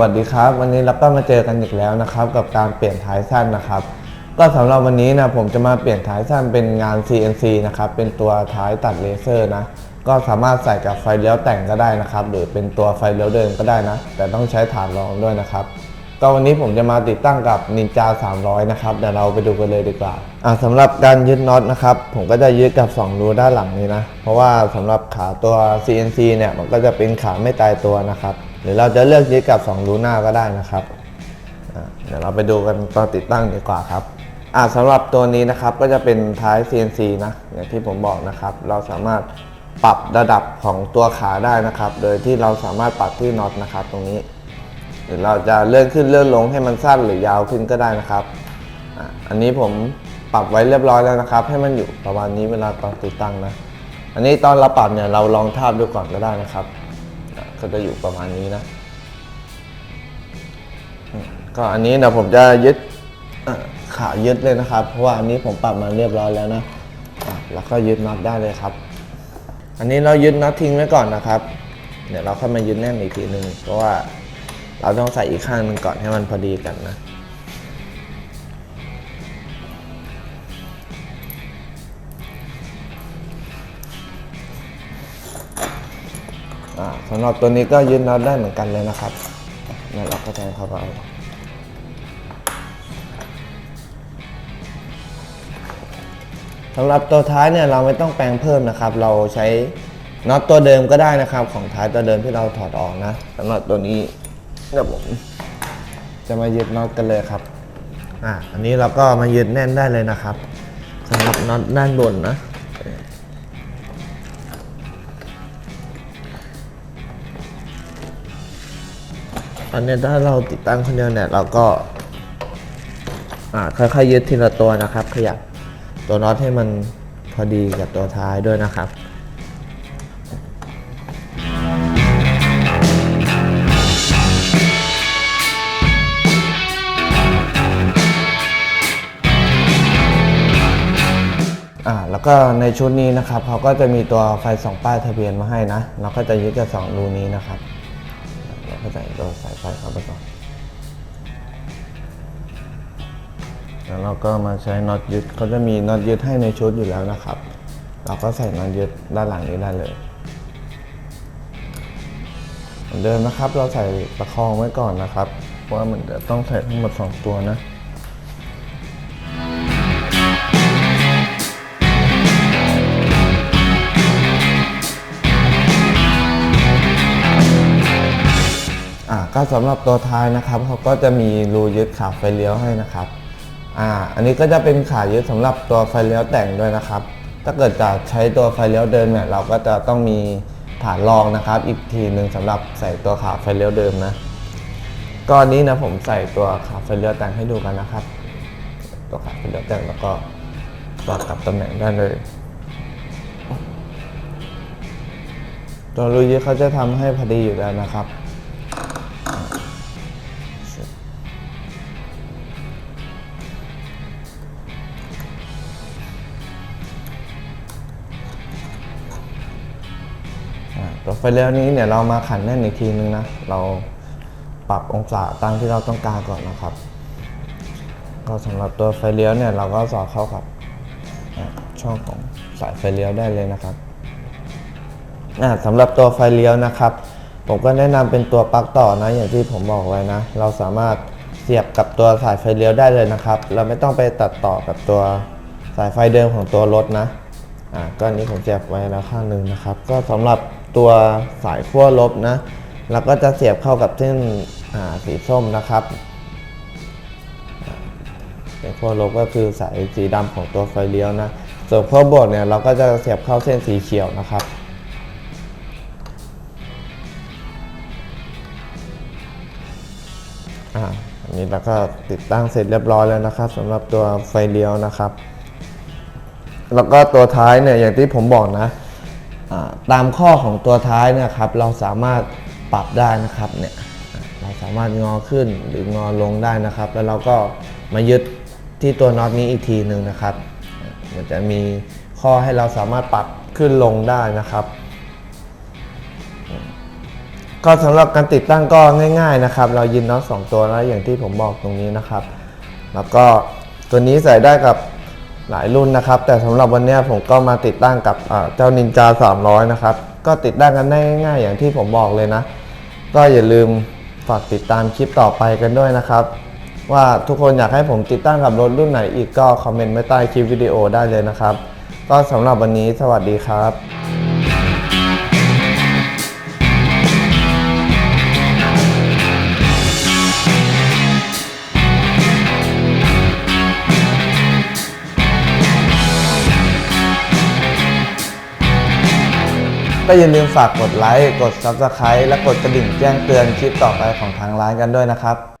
วัสดีครับ วันนี้เราก็มาเจอกันอีกแล้วนะครับ กับการเปลี่ยนท้ายสั้นนะครับ ก็สำหรับวันนี้นะผมจะมาเปลี่ยนท้ายสั้นเป็นงาน CNC นะครับเป็นตัวท้ายตัดเลเซอร์นะก็สามารถใส่กับไฟเลี้ยวแต่งก็ได้นะครับ หรือเป็นตัวไฟเลี้ยวเดินก็ได้นะ แต่ต้องใช้ฐานรองด้วยนะครับก็วันนี้ผมจะมาติดตั้งกับ Ninja 300 นะครับเดี๋ยวเราไปดูกันเลยดีกว่าอ่าสำหรับการยึดน็อตนะครับ ผมก็จะยึดกับ 2 รูด้านหลังนี้นะ เพราะว่าสำหรับขาตัว CNC เนี่ยมันก็จะเป็นขาไม่ตายตัวนะครับ รือเราจะเลือกยึดกับ2รูน้าก็ได้นะครับเดี๋ยวเราไปดูกันตอนติดตั้งดีกว่าครับอ่าสำหรับตัวนี้นะครับก็จะเป็นท้าย CNC นะอย่างที่ผมบอกนะครับ เราสามารถปรับระดับของตัวขาได้นะครับ โดยที่เราสามารถปรับที่น็อตนะครับ ตรงนี้ หรือเราจะเลื่อนขึ้นเลื่อนลงให้มันสั้นหรือยาวขึ้นก็ได้นะครับอะอันนี้ผมปรับไว้เรียบร้อยแล้วนะครับ ให้มันอยู่ประมาณนี้เวลาตอนติดตั้งนะ อันนี้ตอนเราปรับเนี่ยเราลองทาบดูก่อนก็ได้นะครับ ก็จะอยู่ประมาณนี้นะ ก็อันนี้เดี๋ยวผมจะยึดขายึดเลยนะครับ เพราะว่าอันนี้ผมปรับมาเรียบร้อยแล้วนะะแล้วก็ยึดน็อตได้เลยครับ อันนี้เรายึดน็อตทิ้งไว้ก่อนนะครับ เดี๋ยวเราค่อยมายึดแน่นอีกทีหนึ่งเพราะว่าเราต้องใส่อีกข้างหนึ่งก่อนให้มันพอดีกันนะ สำหรับตัวนี้ก็ยึดน็อตได้เหมือนกันเลยนะครับนี่เราก็แทงเข้าไปสำหรับตัวท้ายเนี่ยเราไม่ต้องแปลงเพิ่มนะครับ เราใช้น็อตตัวเดิมก็ได้นะครับ ของท้ายตัวเดิมที่เราถอดออกนะสำหรับตัวนี้เดี๋ยวผมจะมายึดน็อตกันเลยครับอะอันนี้เราก็มายึดแน่นได้เลยนะครับสำหรับน็อตด้านบนนะ อันนี้ถ้าเราติดตั้งคนเดียวเนี่ยเราก็ อ่าค่อยๆยึดทีละตัวนะครับ ขยับตัวน็อตให้มันพอดีกับตัวท้ายด้วยนะครับอ่าแล้วก็ในชุดนี้นะครับเขาก็จะมีตัวไฟสองป้ายทะเบียนมาให้นะ เราก็จะยึดกับสองรูนี้นะครับ เราก็ใส่ตัวสายไฟเข้าไปก่อน แล้วเราก็มาใช้น็อตยึดเขาจะมีน็อตยึดให้ในชุดอยู่แล้วนะครับ เราก็ใส่น็อตยึดด้านหลังนี้ได้เลยเหมือนเดิมนะครับ เราใส่ประคองไว้ก่อนนะครับ เพราะว่ามันจะต้องใส่ทั้งหมดสองตัวนะ ก็สำหรับตัวท้ายนะครับเขาก็จะมีรูยึดขาไฟเลี้ยวให้นะครับอ่าอันนี้ก็จะเป็นขายึดสำหรับตัวไฟเลี้ยวแต่งด้วยนะครับ ถ้าเกิดจะใช้ตัวไฟเลี้ยวเดิมเนี่ยเราก็จะต้องมีฐานรองนะครับ อีกทีหนึ่งสำหรับใส่ตัวขาไฟเลี้ยวเดิมนะก็อันนี้นะผมใส่ตัวขาไฟเลี้ยวแต่งให้ดูกันนะครับ ตัวขาไฟเลี้ยวแต่งแล้วก็สอดกลับตำแหน่งได้เลยตัวรูยึดเขาจะทำให้พอดีอยู่แล้วนะครับ ไฟเลี้ยวนี้เนี่ยเรามาขันแน่นอีกทีนึงนะ เราปรับองศาตามที่เราต้องการก่อนนะครับ ก็สำหรับตัวไฟเลี้ยวเนี่ยเราก็สอดเข้ากับช่องของสายไฟเลี้ยวได้เลยนะครับอ่าสำหรับตัวไฟเลี้ยวนะครับ ผมก็แนะนำเป็นตัวปลั๊กต่อนะอย่างที่ผมบอกไว้นะ เราสามารถเสียบกับตัวสายไฟเลี้ยวได้เลยนะครับ เราไม่ต้องไปตัดต่อกับตัวสายไฟเดิมของตัวรถนะอ่าก็นนี้ผมเสียบไว้แล้วข้างหนึ่งนะครับ ก็สำหรับ ตัวสายขั้วลบนะเราก็จะเสียบเข้ากับเส้นสีส้มนะครับอ่าเส้นขั้วลบก็คือสายสีดำของตัวไฟเลี้ยวนะส่วนขั้วบวกเนี่ยเราก็จะเสียบเข้าเส้นสีเขียวนะครับอ่าอันนี้เราก็ติดตั้งเสร็จเรียบร้อยแล้วนะครับสำหรับตัวไฟเลี้ยวนะครับ แล้วก็ตัวท้ายเนี่ยอย่างที่ผมบอกนะ ตามข้อของตัวท้ายเนี่ยครับ เราสามารถปรับได้นะครับเนี่ยเราสามารถงอขึ้นหรืองอลงได้นะครับ แล้วเราก็มายึดที่ตัวน็อตนี้อีกทีหนึ่งนะครับ มันจะมีข้อให้เราสามารถปรับขึ้นลงได้นะครับ ก็สำหรับการติดตั้งก็ง่าย ๆนะครับ เรายินน็อตสองตัวแล้วอย่างที่ผมบอกตรงนี้นะครับ แล้วก็ตัวนี้ใส่ได้กับ หลายรุ่นนะครับ แต่สำหรับวันนี้ผมก็มาติดตั้งกับเจ้านินจา 300 นะครับ ก็ติดตั้งกันได้ง่ายๆอย่างที่ผมบอกเลยนะ ก็อย่าลืมฝากติดตามคลิปต่อไปกันด้วยนะครับ ว่าทุกคนอยากให้ผมติดตั้งกับรถรุ่นไหนอีกก็คอมเมนต์ไว้ใต้คลิปวิดีโอได้เลยนะครับ ก็สำหรับวันนี้สวัสดีครับ ก็อย่าลืมฝากกดไลค์ กด Subscribe และกดกระดิ่งแจ้งเตือนคลิปต่อไปของทางร้านกันด้วยนะครับ